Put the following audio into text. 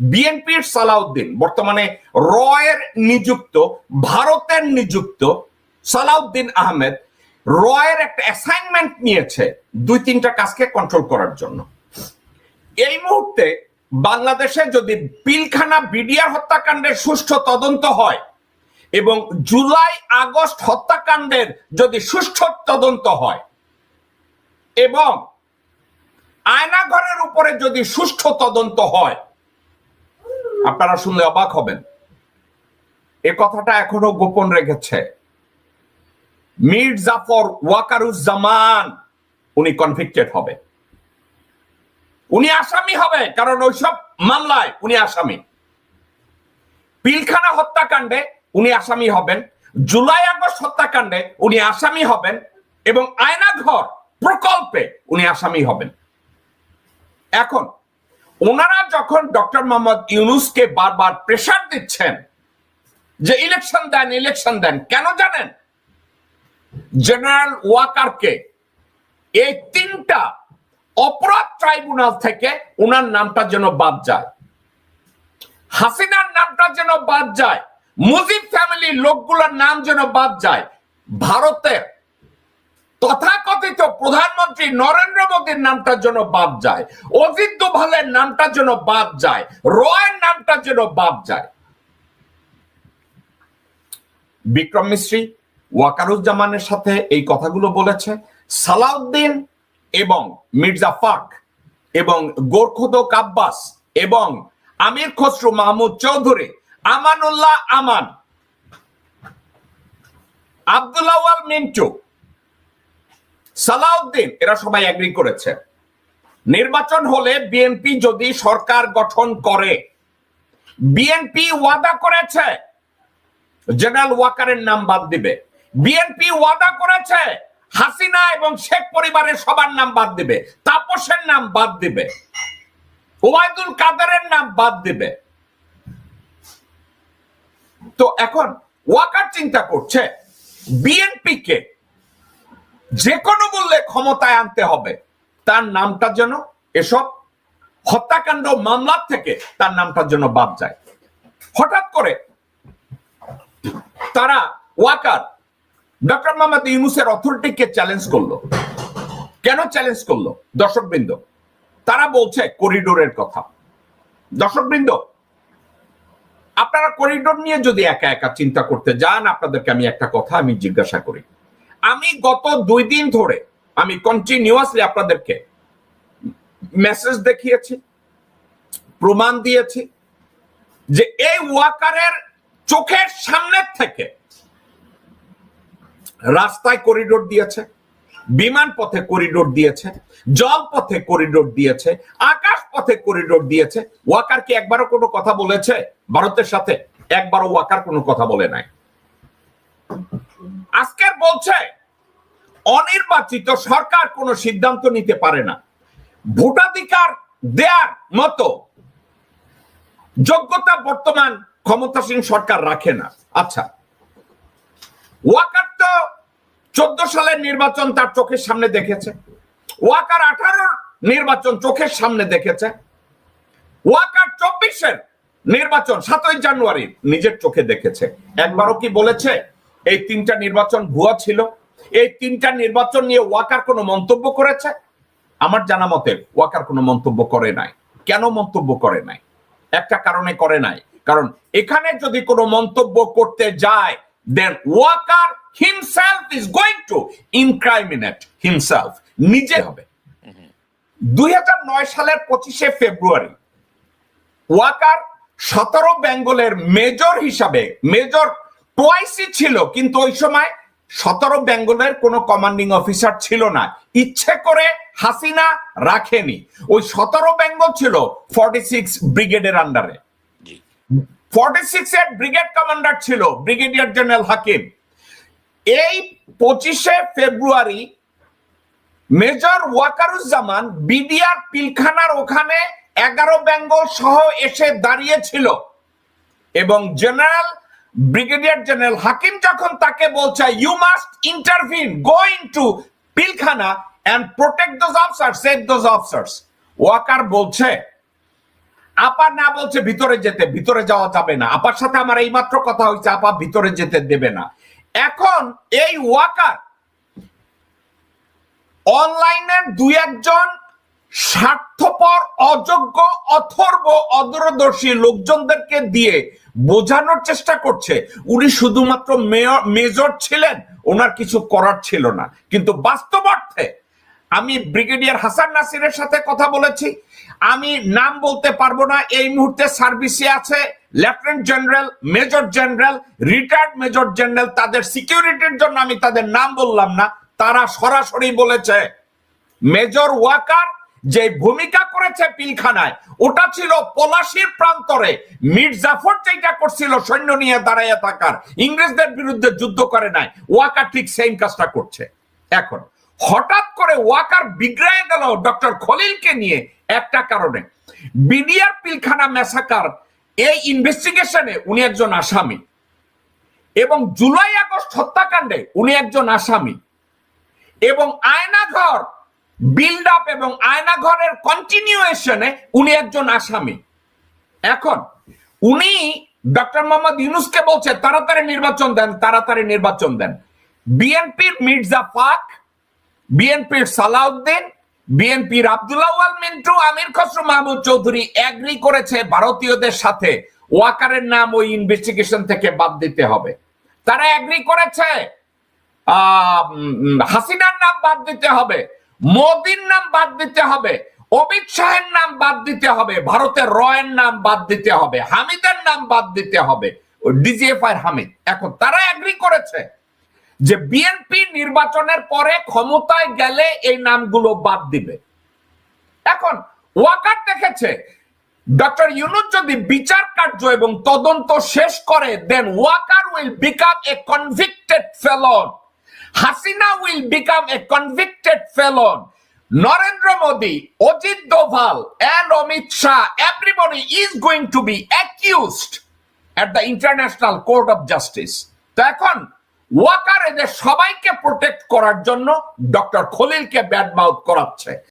বিএনপির সালাউদ্দিন, বর্তমানে রয়ের নিযুক্ত, ভারতের নিযুক্ত সালাউদ্দিন আহমেদ রয়ের একটা অ্যাসাইনমেন্ট নিয়েছে দুই তিনটা কাজকে কন্ট্রোল করার জন্য। এই মুহূর্তে বাংলাদেশে যদি পিলখানা বিডিআর হত্যাকাণ্ডের সুষ্ঠু তদন্ত হয় এবং জুলাই আগস্ট হত্যাকাণ্ডের যদি সুষ্ঠু তদন্ত হয় এবং আয়নাঘরের উপরে যদি সুষ্ঠু তদন্ত হয় আপনারা শুনলে অবাক হবেন। এ কথাটা এখনও গোপন রেখেছে। মীর জাফর ওয়াকারুজ্জামান, উনি কনভিক্টেড হবে। উনি আসামি হবে, কারণ ওইসব মামলায় উনি আসামি। পিলখানা হত্যাকাণ্ডে উনি আসামি হবেন। জুলাই আগস্ট হত্যাকাণ্ডে উনি আসামি হবেন এবং আয়নাঘর প্রকল্পে উনি আসামি হবেন। এখন ওনারা যখন ডক্টর মোহাম্মদ ইউনুসকে বারবার প্রেশার দিচ্ছেন, যে ইলেকশন দেন ইলেকশন দেন, কেন জানেন? জেনারেল ওয়াকারকে এই তিনটা অপরাধ ট্রাইব্যুনাল থেকে ওনার নামটা যেন বাদ যায়। হাসিনার নামটা যেন বাদ যায়। মুজিব ফ্যামিলির লোকগুলোর নাম যেন বাদ যায়। ভারতের তথাকথিত প্রধানমন্ত্রী নরেন্দ্র মোদীর নামটার জন্য বাদ যায়, অজিত দোভালের নামটা যেন বাদ যায়, রয়ের নামটা যেন বাদ যায়। বিক্রম মিশ্রী ওয়াকারুজ্জামানের সাথে এই কথাগুলো বলেছে, সালাউদ্দিন এবং মির্জা ফাক এবং গোরখুদক আব্বাস এবং আমির খসরু মাহমুদ চৌধুরী, আমানুল্লাহ আমান আব্দুল্লাহ মিন্টু সালাউদ্দিন, এরা সবাই এগ্রি করেছে। নির্বাচন হলে বিএনপি যদি সরকার গঠন করে, বিএনপি ওয়াদা করেছে, জেনারেল ওয়াকারের নাম বাদ দিবে। বিএনপি ওয়াদা করেছে, হাসিনা এবং শেখ পরিবারের সবার নাম বাদ দিবে, তাপসের নাম বাদ দিবে, ওবায়দুল কাদেরের নাম বাদ দিবে। তো এখন ওয়াকার চিন্তা করছে বিএনপি কে যে কোনো মূল্যে ক্ষমতায় আনতে হবে। তার নামটা যেন এসব হত্যাকাণ্ড মামলার থেকে তার নামটা যেন বাদ যায়। হঠাৎ করে তারা ওয়াকার, ডক্টর মোহাম্মদ ইউনুসের অথরিটিকে চ্যালেঞ্জ করল। কেন চ্যালেঞ্জ করল? দর্শকবৃন্দ, তারা বলছে করিডোরের কথা। দর্শকবৃন্দ, আপনারা করিডোর নিয়ে যদি একা একা চিন্তা করতে যান, আপনাদেরকে আমি একটা কথা আমি জিজ্ঞাসা করি। আমি গত দুই দিন ধরে আমি কন্টিনিউয়াসলি আপনাদেরকে মেসেজ দেখিয়েছি, প্রমাণ দিয়েছি যে এই ওয়াকারের চোখের সামনের থেকে রাস্তায় করিডোর দিয়েছে, বিমান পথে করিডোর দিয়েছে, জল পথে করিডোর দিয়েছে, আকাশ পথে করিডোর দিয়েছে। ওয়াকার কি একবারও কোনো কথা বলেছে? ভারতের সাথে একবারও ওয়াকার কোনো কথা বলে নাই। আজকের বলছে, অনির্বাচিত সরকার কোনো সিদ্ধান্ত নিতে পারে না। ভোটাধিকার দেয়ার মতো যোগ্যতা বর্তমান ক্ষমতাসীন সরকার রাখে না। আচ্ছা ওয়াকার তো চোদ্দ সালের নির্বাচন তার চোখের সামনে দেখেছে। ওয়াকার আঠারোর নির্বাচন চোখের সামনে দেখেছে। ওয়াকার চব্বিশের নির্বাচন সাতই জানুয়ারি নিজের চোখে দেখেছে। একবারও কি বলেছে? এই তিনটা নির্বাচন ভুয়া ছিল। এই তিনটা নির্বাচন নিয়ে ওয়াকার কোনো মন্তব্য করেছে? আমার জানা মতে ওয়াকার কোনো মন্তব্য করে নাই। কেন মন্তব্য করে নাই? একটা কারণে করে নাই। কারণ এখানে যদি কোনো মন্তব্য করতে যায় then Walker himself is going to incriminate himself নিজে হবে। দুই নয় সালের পঁচিশে ফেব্রুয়ারি, ওয়াকার সতেরো বেঙ্গলের মেজর হিসাবে, মেজর টোয়াইসই ছিল কিন্তু ওই সময় সতেরো বেঙ্গলের কোনো কমান্ডিং অফিসার ছিল না। ইচ্ছে করে হাসিনা রাখেনি। ওই সতেরো বেঙ্গল ছিল ফর্টি সিক্স ব্রিগেডের আন্ডারে ফর্টি সিক্স এর ব্রিগেড কমান্ডার ছিল ব্রিগেডিয়ার জেনারেল হাকিম। এই পঁচিশে ফেব্রুয়ারি মেজর ওয়াকারুজ্জামান বিডিআর পিলখানার ওখানে এগারো বেঙ্গল সহ এসে দাঁড়িয়েছিল এবং জেনারেল ব্রিগেডিয়ার জেনারেল হাকিম যখন তাকে বলছে you must intervene go into Pilkhana and protect those officer save those officers Waker বলছে, আপা না বলছে ভিতরে যেতে, ভিতরে যাওয়া যাবে না। আপার সাথে আমার এইমাত্র কথা হয়েছে, আপা ভিতরে যেতে দেবে না। এখন এই ওয়াকার অনলাইনের দুই একজন স্বার্থপর, অযোগ্য, অথর্ব, অদূরদর্শী লোকজনদেরকে দিয়ে বোঝানোর চেষ্টা করছে। উনি শুধুমাত্র মেজর ছিলেন, ওনার কিছু করার ছিল না। কিন্তু বাস্তব অর্থে আমি ব্রিগেডিয়ার হাসান নাসিরের সাথে কথা বলেছি। আমি নাম বলতে পারব না, এই মুহূর্তে সার্ভিসে আছে lieutenant general, major general, retired major general, তাদের সিকিউরিটির জন্য আমি তাদের নাম বললাম না, তারা সরাসরি বলেছে, মেজর ওয়াকার যে ভূমিকা করেছে পিলখানায়, ওটা ছিল পলাশির প্রান্তরে। মির জাফর যেটা করছিল, সৈন্য নিয়ে দাঁড়াইয়া থাকার। ইংরেজদের বিরুদ্ধে যুদ্ধ করে নাই। ওয়াকার ঠিক সেম কাজটা করছে। এখন, হঠাৎ করে ওয়াকার বিগড়ায় গেল ডক্টর খলিলকে নিয়ে একটা কারণে। বিডিআর পিলখানা মেসাকার এই ইনভেস্টিগেশনে উনি একজন আসামি। এবং জুলাই আগস্ট হত্যাকাণ্ডে উনি একজন আসামি। এবং আয়নাঘর বিল্ড আপ এবং আয়নাঘরের কন্টিনিউয়েশনে উনি একজন আসামি। এখন, উনি ডক্টর মোহাম্মদ ইউনুসকে বলছে, তাড়াতাড়ি নির্বাচন দেন, তাড়াতাড়ি নির্বাচন দেন। বিএনপির মির্জা ফাক, বিএনপির সালাউদ্দিন, বিএনপির আব্দুল্লাহ মিন্টু, আমির খসরু মাহমুদ চৌধুরী এগ্রি করেছে ভারতীয়দের সাথে। ওয়াকারের নাম ওই ইনভেস্টিগেশন থেকে বাদ দিতে হবে। তারা এগ্রি করেছে। হাসিনার নাম বাদ দিতে হবে। মোদির নাম বাদ দিতে হবে, অমিত শাহের নাম বাদ দিতে হবে, ভারতের রয়ের নাম বাদ দিতে হবে, হামিদের নাম বাদ দিতে হবে। ডিজিএফআই হামিদ, এখন তারা এগ্রি করেছে যে বিএনপি নির্বাচনের পরে ক্ষমতায় গেলে এই নামগুলো বাদ দিবে। এখন ওয়াকার দেখেছে, ডক্টর ইউনুস যদি বিচার কার্য এবং তদন্ত শেষ করে দেন Waker will become a convicted felon Hasina will become a convicted felon Narendra Modi, Ajit Doval and Amit Shah, everybody is going to be accused at the international court of justice. তো এখন, ওয়াকার এদের সবাইকে protect করার জন্য doctor খলিলকে bad করাচ্ছে।